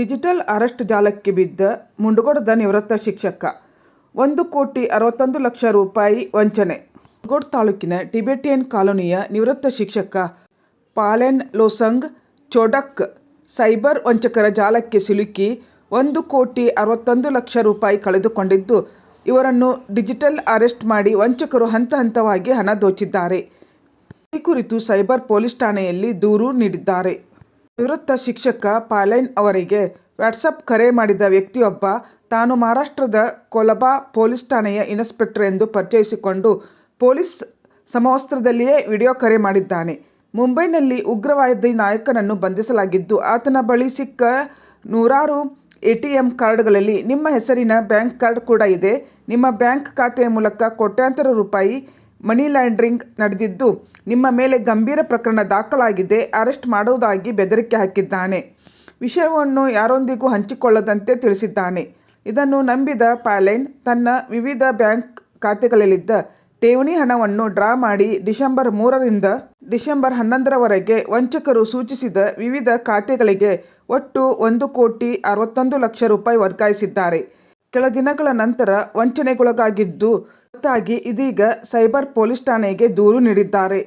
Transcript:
Digital arrest ಜಾಲಕ್ಕೆ ಬಿದ್ದ ಮುಂಡಗೋಡದ ನಿವೃತ್ತ ಶಿಕ್ಷಕ. ಒಂದು ಕೋಟಿ ಅರವತ್ತೊಂದು ಲಕ್ಷ ರೂಪಾಯಿ ವಂಚನೆ. ಮುಂಡಗೋಡ್ ತಾಲೂಕಿನ ಟಿಬೆಟಿಯನ್ ಕಾಲೋನಿಯ ನಿವೃತ್ತ ಶಿಕ್ಷಕ ಪಾಲೆನ್ ಲೋಸಂಗ್ ಚೋಡಕ್ ಸೈಬರ್ ವಂಚಕರ ಜಾಲಕ್ಕೆ ಸಿಲುಕಿ ಒಂದು ಕೋಟಿ ಅರವತ್ತೊಂದು ಲಕ್ಷ ರೂಪಾಯಿ ಕಳೆದುಕೊಂಡಿದ್ದು, ಇವರನ್ನು ಡಿಜಿಟಲ್ ಅರೆಸ್ಟ್ ಮಾಡಿ ವಂಚಕರು ಹಂತ ಹಂತವಾಗಿ ಹಣ ದೋಚಿದ್ದಾರೆ. ಈ ಕುರಿತು ಸೈಬರ್ ಪೊಲೀಸ್ ಠಾಣೆಯಲ್ಲಿ ದೂರು ನೀಡಿದ್ದಾರೆ. ನಿವೃತ್ತ ಶಿಕ್ಷಕ ಪಾಲೈನ್ ಅವರಿಗೆ ವಾಟ್ಸಪ್ ಕರೆ ಮಾಡಿದ ವ್ಯಕ್ತಿಯೊಬ್ಬ, ತಾನು ಮಹಾರಾಷ್ಟ್ರದ ಕೊಲಬಾ ಪೊಲೀಸ್ ಠಾಣೆಯ ಇನ್ಸ್ಪೆಕ್ಟರ್ ಎಂದು ಪರಿಚಯಿಸಿಕೊಂಡು ಪೊಲೀಸ್ ಸಮವಸ್ತ್ರದಲ್ಲಿಯೇ ವಿಡಿಯೋ ಕರೆ ಮಾಡಿದ್ದಾನೆ. ಮುಂಬೈನಲ್ಲಿ ಉಗ್ರವಾದಿ ನಾಯಕನನ್ನು ಬಂಧಿಸಲಾಗಿದ್ದು, ಆತನ ಬಳಿ ಸಿಕ್ಕ ನೂರಾರು ಎಟಿಎಂ ಕಾರ್ಡ್ಗಳಲ್ಲಿ ನಿಮ್ಮ ಹೆಸರಿನ ಬ್ಯಾಂಕ್ ಕಾರ್ಡ್ ಕೂಡ ಇದೆ. ನಿಮ್ಮ ಬ್ಯಾಂಕ್ ಖಾತೆಯ ಮೂಲಕ ಕೋಟ್ಯಾಂತರ ರೂಪಾಯಿ ಮನಿ ಲಾಂಡ್ರಿಂಗ್ ನಡೆದಿದ್ದು, ನಿಮ್ಮ ಮೇಲೆ ಗಂಭೀರ ಪ್ರಕರಣ ದಾಖಲಾಗಿದೆ, ಅರೆಸ್ಟ್ ಮಾಡುವುದಾಗಿ ಬೆದರಿಕೆ ಹಾಕಿದ್ದಾನೆ. ವಿಷಯವನ್ನು ಯಾರೊಂದಿಗೂ ಹಂಚಿಕೊಳ್ಳದಂತೆ ತಿಳಿಸಿದ್ದಾನೆ. ಇದನ್ನು ನಂಬಿದ ಪ್ಯಾಲೆನ್ ತನ್ನ ವಿವಿಧ ಬ್ಯಾಂಕ್ ಖಾತೆಗಳಲ್ಲಿದ್ದ ಠೇವಣಿ ಹಣವನ್ನು ಡ್ರಾ ಮಾಡಿ ಡಿಸೆಂಬರ್ ಮೂರರಿಂದ ಡಿಸೆಂಬರ್ ಹನ್ನೊಂದರವರೆಗೆ ವಂಚಕರು ಸೂಚಿಸಿದ ವಿವಿಧ ಖಾತೆಗಳಿಗೆ ಒಟ್ಟು ಒಂದು ಕೋಟಿ ಅರವತ್ತೊಂದು ಲಕ್ಷ ರೂಪಾಯಿ ವರ್ಗಾಯಿಸಿದ್ದಾರೆ. ಕೆಲ ದಿನಗಳ ನಂತರ ವಂಚನೆಗೊಳಗಾಗಿದ್ದು ಗೊತ್ತಾಗಿ ಇದೀಗ ಸೈಬರ್ ಪೊಲೀಸ್ ಠಾಣೆಗೆ ದೂರು ನೀಡಿದ್ದಾರೆ.